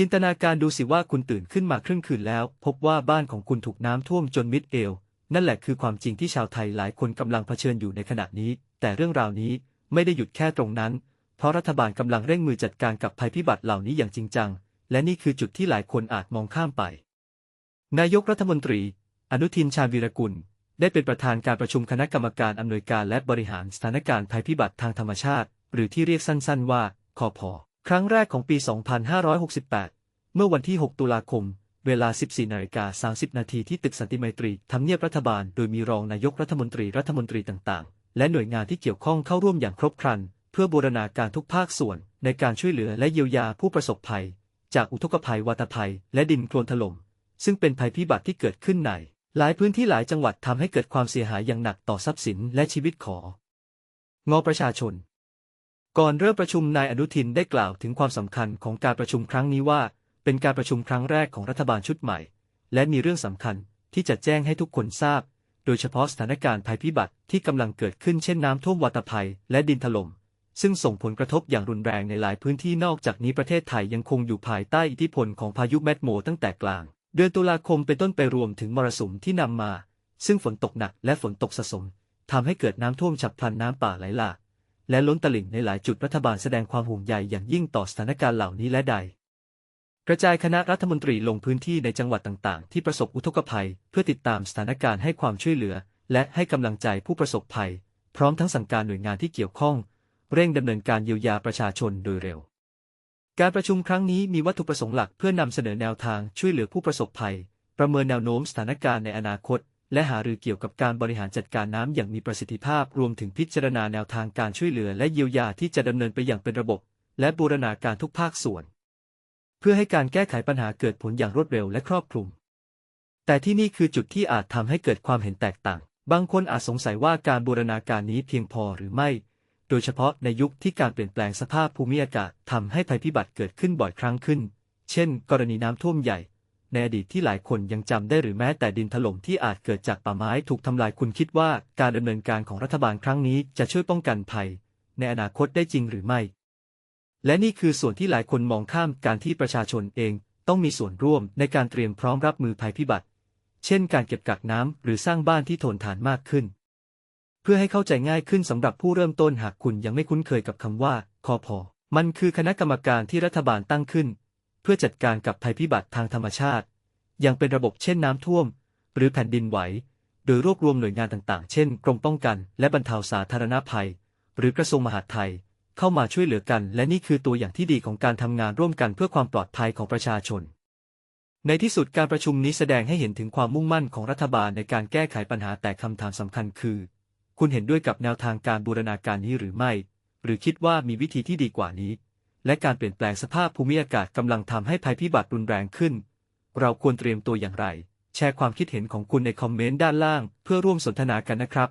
จินตนาการดูสิว่าคุณตื่นขึ้นมาครึ่งคืนแล้ว พบว่าบ้านของคุณถูกน้ำท่วมจนมิดเอว นั่นแหละคือความจริงที่ชาวไทยหลายคนกำลังเผชิญอยู่ในขณะนี้ แต่เรื่องราวนี้ไม่ได้หยุดแค่ตรงนั้น เพราะรัฐบาลกำลังเร่งมือจัดการกับภัยพิบัติเหล่านี้อย่างจริงจัง และนี่คือจุดที่หลายคนอาจมองข้ามไป นายกรัฐมนตรี อนุทินชาญวีรกุล ได้เป็นประธานการประชุมคณะกรรมการอำนวยการและบริหารสถานการณ์ภัยพิบัติทางธรรมชาติ หรือที่เรียกสั้น ๆ ว่าคอพอ ครั้งแรกของปี 2568 เมื่อวันที่ 6 ตุลาคม เวลา 14นาฬิกา30 นาทีที่ตึกสันติไมตรีทำเนียบรัฐบาล โดยมีรองนายกรัฐมนตรีรัฐมนตรีต่างๆ และหน่วยงานที่เกี่ยวข้องเข้าร่วมอย่างครบครัน เพื่อบูรณาการทุกภาคส่วน ในการช่วยเหลือและเยียวยาผู้ประสบภัย จากอุทกภัยวาตภัย และดินโคลนถล่ม ซึ่งเป็นภัยพิบัติที่เกิดขึ้นใน หลายพื้นที่หลายจังหวัดทำให้เกิดความเสียหายอย่างหนักต่อทรัพย์สินและชีวิตของงอประชาชน ก่อนเริ่มประชุมนายอนุทินได้กล่าวถึงความสำคัญของการประชุมครั้งนี้ว่า เป็นการประชุมครั้งแรกของรัฐบาลชุดใหม่ และมีเรื่องสำคัญที่จะแจ้งให้ทุกคนทราบ โดยเฉพาะสถานการณ์ภัยพิบัติที่กำลังเกิดขึ้นเช่นน้ำท่วมวาตภัยและดินถล่มซึ่งส่งผลกระทบอย่างรุนแรงในหลายพื้นที่นอกจากนี้ประเทศไทยยังคงอยู่ภายใต้อิทธิพลของพายุแมดโมตั้งแต่กลาง เดือนตุลาคมเป็นต้นไปรวมถึงมรสุมที่นำมา ซึ่งฝนตกหนักและฝนตกสะสมทำให้เกิดน้ำท่วมฉับพลันน้ำป่าไหลหลาก และล้นตลิ่งในหลายจุดรัฐบาลแสดงความห่วงใยอย่างยิ่งต่อสถานการณ์เหล่านี้และใด กระจายคณะรัฐมนตรีลงพื้นที่ในจังหวัดต่างๆ ที่ประสบอุทกภัย เพื่อติดตามสถานการณ์ให้ความช่วยเหลือ และให้กำลังใจผู้ประสบภัย พร้อมทั้งสั่งการหน่วยงานที่เกี่ยวข้อง เร่งดำเนินการเยียวยาประชาชนโดยเร็ว การประชุมครั้งนี้มีวัตถุประสงค์หลักเพื่อนำเสนอแนวทางช่วยเหลือผู้ประสบภัย ประเมินแนวโน้มสถานการณ์ในอนาคต และหารือเกี่ยวกับการบริหารจัดการน้ำอย่างมีประสิทธิภาพ รวมถึงพิจารณาแนวทางการช่วยเหลือและเยียวยาที่จะดำเนินไปอย่างเป็นระบบ และบูรณาการทุกภาคส่วน เพื่อให้การแก้ไขปัญหาเกิดผลอย่างรวดเร็วและครอบคลุม แต่ที่นี่คือจุดที่อาจทำให้เกิดความเห็นแตกต่าง บางคนอาจสงสัยว่าการบูรณาการนี้เพียงพอหรือไม่ โดยเฉพาะในยุคที่การเปลี่ยนแปลงสภาพภูมิอากาศทำให้ภัยพิบัติเกิดขึ้นบ่อยครั้งขึ้น เช่น กรณีน้ำท่วมใหญ่ ในอดีตที่หลายคนยังจำได้หรือแม้แต่ดินถล่มที่อาจเกิดจากป่าไม้ถูกทำลายคุณคิดว่าการดำเนินการของรัฐบาลครั้งนี้จะช่วยป้องกันภัย ในอนาคตได้จริงหรือไม่ และนี่คือส่วนที่หลายคนมองข้ามการที่ประชาชนเองต้องมีส่วนร่วมในการเตรียมพร้อมรับมือภัยพิบัติ เช่น การเก็บกักน้ำหรือสร้างบ้านที่ทนทานมากขึ้น เพื่อให้เข้าใจง่ายขึ้นสำหรับผู้เริ่มต้นหากคุณยังไม่คุ้นเคยกับคำว่าคอพอมันคือคณะกรรมการที่รัฐบาลตั้งขึ้น พื่อจัดการกับภัยพิบัติทางธรรมชาติอย่างเป็นระบบเช่นน้ำท่วม หรือแผ่นดินไหว โดยรวบรวมหน่วยงานต่างๆ เช่น กรมป้องกัน และบรรเทาสาธารณภัย หรือกระทรวงมหาดไทย เข้ามาช่วยเหลือกัน และนี่คือตัวอย่างที่ดีของการทำงานร่วมกันเพื่อความปลอดภัยของประชาชน ในที่สุดการประชุมนี้แสดงให้เห็นถึงความมุ่งมั่นของรัฐบาลในการแก้ไขปัญหาแต่คำถามสำคัญคือ คุณเห็นด้วยกับแนวทางการบูรณาการนี้หรือไม่ หรือคิดว่ามีวิธีที่ดีกว่านี้ และการเปลี่ยนแปลงสภาพภูมิอากาศกำลังทำให้ภัยพิบัติรุนแรงขึ้น เราควรเตรียมตัวอย่างไร แชร์ความคิดเห็นของคุณในคอมเมนต์ด้านล่าง เพื่อร่วมสนทนากันนะครับ